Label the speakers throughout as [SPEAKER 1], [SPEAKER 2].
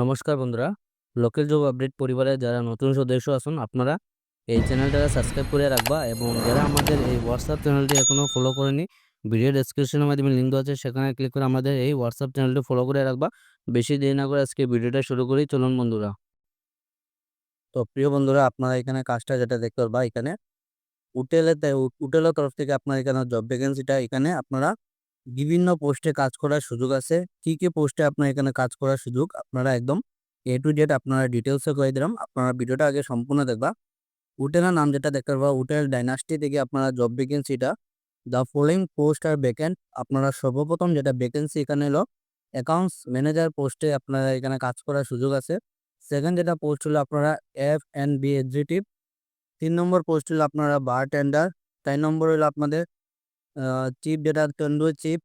[SPEAKER 1] নমস্কার বন্ধুরা, local job update পরিবারে যারা নতুন সদস্য আসুন আপনারা এই চ্যানেলটা সাবস্ক্রাইব করে রাখবা এবং যারা আমাদের এই হোয়াটসঅ্যাপ চ্যানেলটি এখনও ফলো করেনি, ভিডিও ডেসক্রিপশনের মাধ্যমে লিঙ্ক আছে, সেখানে ক্লিক করে আমাদের এই হোয়াটসঅ্যাপ চ্যানেলটি ফলো করে রাখবা। বেশি দেরি না করে আজকে ভিডিওটা শুরু করি, চলুন বন্ধুরা। তো প্রিয় বন্ধুরা, আপনারা এখানে কাজটা যেটা দেখতে পারবা, এখানে উটেলের উটেলের তরফ থেকে আপনার এখানে জব ভ্যাকেন্সিটা এখানে আপনারা বিভিন্ন পোস্টে কাজ করার সুযোগ আছে। কি কি পোস্টে আপনার এখানে কাজ করার সুযোগ? আপনারা একদম এ টু জেড আপনারা ডিটেলসে করে দিলাম। আপনারা ভিডিওটা আগে সম্পূর্ণ দেখবা। উটেলের নাম যেটা দেখতে পারবা উটেল ডাইনাস্টি থেকে আপনারা জব ভ্যাকেন্সিটা the following post R vacant আপনারা সর্বপ্রথম যেটা ভ্যাকেন্সি এখানে হলো অ্যাকাউন্টস ম্যানেজার পোস্টে আপনারা এখানে কাজ করার সুযোগ আছে। সেকেন্ড যেটা পোস্ট হলো আপনারা এফ এন বি এক্সিকিউটিভ তিন নম্বর পোস্ট হলো আপনারা বার টেন্ডার চার নম্বর হলো আপনাদের চিফ যেটা tandoor chef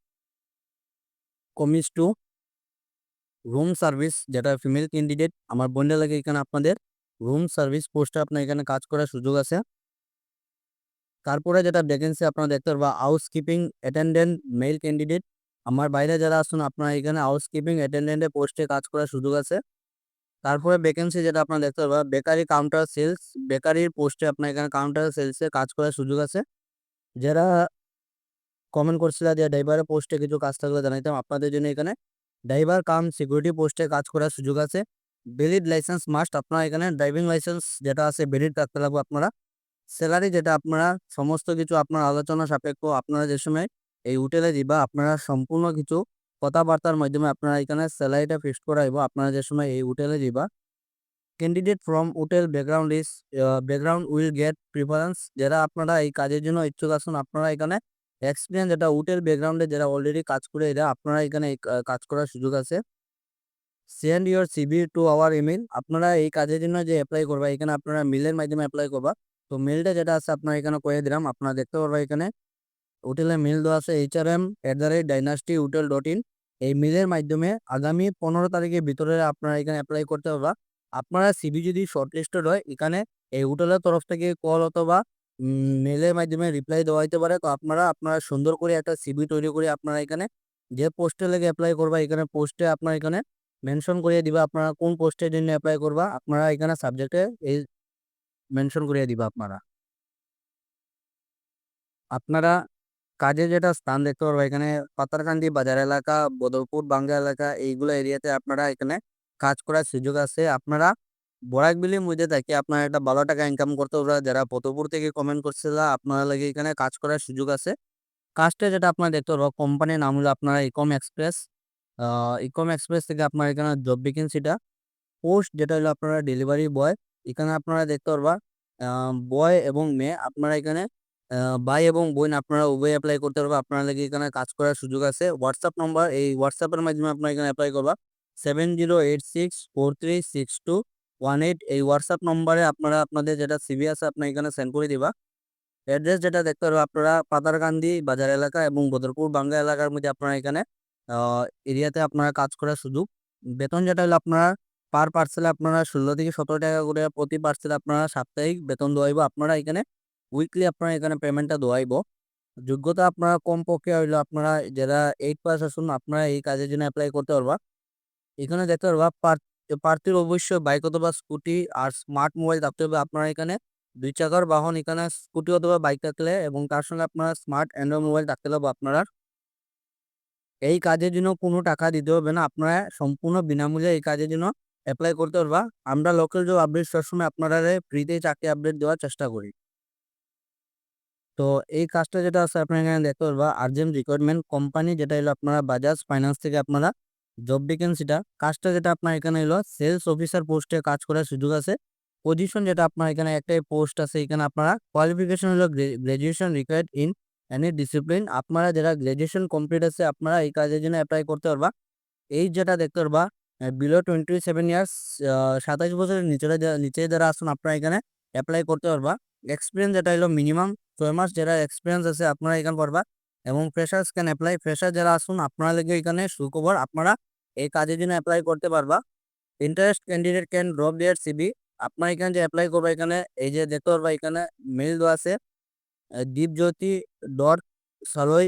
[SPEAKER 1] commis two room service, যেটা ফিমেল ক্যান্ডিডেট। আমার বোনের লাগে এখানে আপনাদের। রুম সার্ভিস পোস্টে আপনার এখানে কাজ করার সুযোগ আছে। তারপরে যেটা ভ্যাকেন্সি আপনারা দেখতে পারবা housekeeping attendant male candidate আমার বাইরে যারা আসুন আপনারা এখানে হাউস কিপিং অ্যাটেন্ডেন্টের পোস্টে কাজ করার সুযোগ আছে। তারপরে ভ্যাকেন্সি যেটা আপনারা দেখতে পারবা, বেকারি কাউন্টার সেলস বেকারির পোস্টে আপনার এখানে কাউন্টার সেলসে কাজ করার সুযোগ আছে। যারা কমেন্ট করছিল যে ড্রাইভারের পোস্টে কিছু কাজ থাকলে জানাইতাম। আপনাদের জন্য এখানে ড্রাইভার কাম সিকিউরিটি পোস্টে কাজ করার সুযোগ আছে। ভ্যালিড লাইসেন্স মাস্ট আপনারা এখানে ড্রাইভিং লাইসেন্স যেটা আছে ভ্যালিড রাখতে লাগবে আপনারা। স্যালারি যেটা আপনারা, সমস্ত কিছু আপনার আলোচনা সাপেক্ষ আপনারা যে সময় এই হোটেলে দিবা, আপনারা সম্পূর্ণ কিছু কথাবার্তার মাধ্যমে আপনারা এখানে স্যালারিটা ফিক্সড করাইব। আপনারা যে সময় এই হোটেলে দিবা candidate from hotel background is background will get preference যারা আপনারা এই কাজের জন্য ইচ্ছুক আছেন, আপনারা এখানে এক্সপিরিয়েন্স যেটা উটের ব্যাকগ্রাউন্ডে যারা অলরেডি কাজ করে, এরা আপনারা এখানে কাজ করার সুযোগ আছে। Send your CV to our email আপনারা এই কাজের জন্য যে অ্যাপ্লাই করবা, এখানে আপনারা মেলের মাধ্যমে অ্যাপ্লাই করবা। তো মেলটা যেটা আছে, আপনারা এখানে করে দিলাম, আপনারা দেখতে পারবা এখানে। হোটেলের মেল দেওয়া আছে H R M at the rate dynasty hotel dot in এই মেলের মাধ্যমে আগামী পনেরো তারিখের ভিতরে আপনারা এখানে অ্যাপ্লাই করতে পারবা। আপনারা সিবি যদি শর্টলিস্টেড হয়, এখানে এই হোটেলের তরফ থেকে কল অথবা মেলের মাধ্যমে রিপ্লাই দেওয়া হতে পারে। তো আপনারা আপনারা সুন্দর করে একটা সিবি তৈরি করে আপনারা এখানে যে পোস্টে লেগে অ্যাপ্লাই করবা, এখানে পোস্টে আপনার এখানে মেনশন করিয়ে দিবা, আপনারা কোন পোস্টের জন্য অ্যাপ্লাই করবা, আপনারা এখানে সাবজেক্টে এই মেনশন করিয়ে দিবা আপনারা। আপনারা কাজে যেটা স্থান দেখতে পারব, এখানে পাতারকান্দি বাজার এলাকা, বদরপুর বাঙ্গা এলাকা, এইগুলো এরিয়াতে আপনারা এখানে কাজ করার সুযোগ আছে। আপনারা বরাকবিলির মধ্যে থাকি আপনার একটা ভালো টাকা ইনকাম করতে পারবে যারা পতপুর থেকে কমেন্ট করছিল আপনারা লাগে এখানে কাজ করার সুযোগ আছে। কাজটা যেটা আপনারা দেখতে পারব কোম্পানির নাম হলো আপনারা ইকম এক্সপ্রেস ইকম এক্সপ্রেস থেকে আপনার এখানে জব ভ্যাকেন্সিটা পোস্ট যেটা হলো আপনারা ডেলিভারি বয় এখানে আপনারা দেখতে পারবা বয় এবং মেয়ে আপনারা এখানে ভাই এবং বোন আপনারা উভয় অ্যাপ্লাই করতে পারবে। আপনারা লাগে এখানে কাজ করার সুযোগ আছে। হোয়াটসঅ্যাপ নম্বর এই হোয়াটসঅ্যাপের মাধ্যমে আপনারা এখানে অ্যাপ্লাই করবা। Seven zero eight six four three six two one eight এই হোয়াটসঅ্যাপ নম্বরে আপনারা আপনাদের যেটা সিবি আছে আপনার এখানে সেন্ড করে দিবা। অ্যাড্রেস যেটা দেখতে পারব আপনারা পাতারকান্দি বাজার এলাকা এবং বদরপুর বাংলা এলাকার মধ্যে আপনারা এখানে এরিয়াতে আপনারা কাজ করার সুযোগ। বেতন যেটা হলো আপনারা পার পার্সেলে আপনারা ষোলো থেকে সতেরো টাকা করে প্রতি পার্সেলে আপনারা সাপ্তাহিক বেতন দেওয়াইব আপনারা এখানে উইকলি আপনারা এখানে পেমেন্টটা দেওয়াইব যোগ্যতা আপনারা কম পক্ষে হইল আপনারা যারা এইট পাস আসুন আপনারা এই কাজের জন্য অ্যাপ্লাই করতে পারবা। এখানে দেখতে পারবা প্রার্থীর অবশ্যই বাইক অথবা স্কুটি আর স্মার্ট মোবাইল থাকতে হবে আপনার এখানে। দুই চাকার বাহন এখানে স্কুটি অথবা বাইক থাকলে এবং তার সঙ্গে আপনারা স্মার্ট অ্যান্ড্রয়েড মোবাইল থাকতে হবে আপনারা এই কাজের জন্য কোনো টাকা দিতে হবে না, আপনারা সম্পূর্ণ বিনামূল্যে এই কাজের জন্য অ্যাপ্লাই করতে পারবা। আমরা লোকাল জব আপডেট সবসময় আপনারা ফ্রিতে চাকরি আপডেট দেওয়ার চেষ্টা করি। তো এই কাজটা যেটা আছে, আপনারা এখানে দেখতে পারবা। আর্জেন্ট রিকোয়ারমেন্ট কোম্পানি যেটা হলো আপনারা বাজাজ ফাইন্যান্স থেকে আপনারা জব ভ্যাকেন্সিটা কাজটা যেটা আপনার এখানে হলো সেলস অফিসার পোস্টে কাজ করার সুযোগ আছে। পজিশন যেটা আপনার এখানে একটাই পোস্ট আছে, এখানে আপনারা কোয়ালিফিকেশন হলো graduation required in any discipline আপনারা যারা গ্রাজুয়েশন কমপ্লিট আছে, আপনারা এই কাজের জন্য অ্যাপ্লাই করতে পারবা। এই যেটা দেখতে পারবা বিলো টোয়েন্টি সেভেন ইয়ার্স সাতাশ বছরের নিচে নিচে যারা আসুন আপনারা এখানে অ্যাপ্লাই করতে পারবা। এক্সপিরিয়েন্স যেটা হলো মিনিমাম ছয় মাস যারা এক্সপিরিয়েন্স আছে, আপনারা এখানে পারবা এবং ফ্রেশার্স ক্যান অ্যাপ্লাই ফ্রেশার যারা আসুন আপনারা লেগে এখানে সুখবর। আপনারা এই কাজের জন্য অ্যাপ্লাই করতে পারবা। Interest candidate can drop their CV আপনার এখানে যে অ্যাপ্লাই করবা এখানে, এই যে দেখতে পারবা এখানে মেল দেওয়া আছে Dipjyoti dot Saloi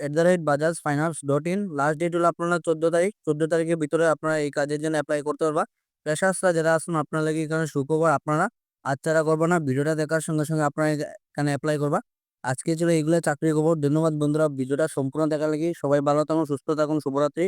[SPEAKER 2] at the rate Bajaj finance dot in last date হলো আপনারা চোদ্দ তারিখ, চোদ্দ তারিখের ভিতরে আপনারা এই কাজের জন্য অ্যাপ্লাই করতে পারবা। ফ্রেশার্সরা যারা আসুন আপনার লাগে এখানে সুখবর, আপনারা আচ্ছারা করব না। ভিডিওটা দেখার সঙ্গে সঙ্গে আপনারা এখানে অ্যাপ্লাই করবা। আজকে ছিল এইগুলো, চাকরির খবর। ধন্যবাদ বন্ধুরা। ভিডিওটা সম্পূর্ণ দেখার লাগি সবাই ভালো থাকুন, সুস্থ থাকুন। শুভরাত্রি।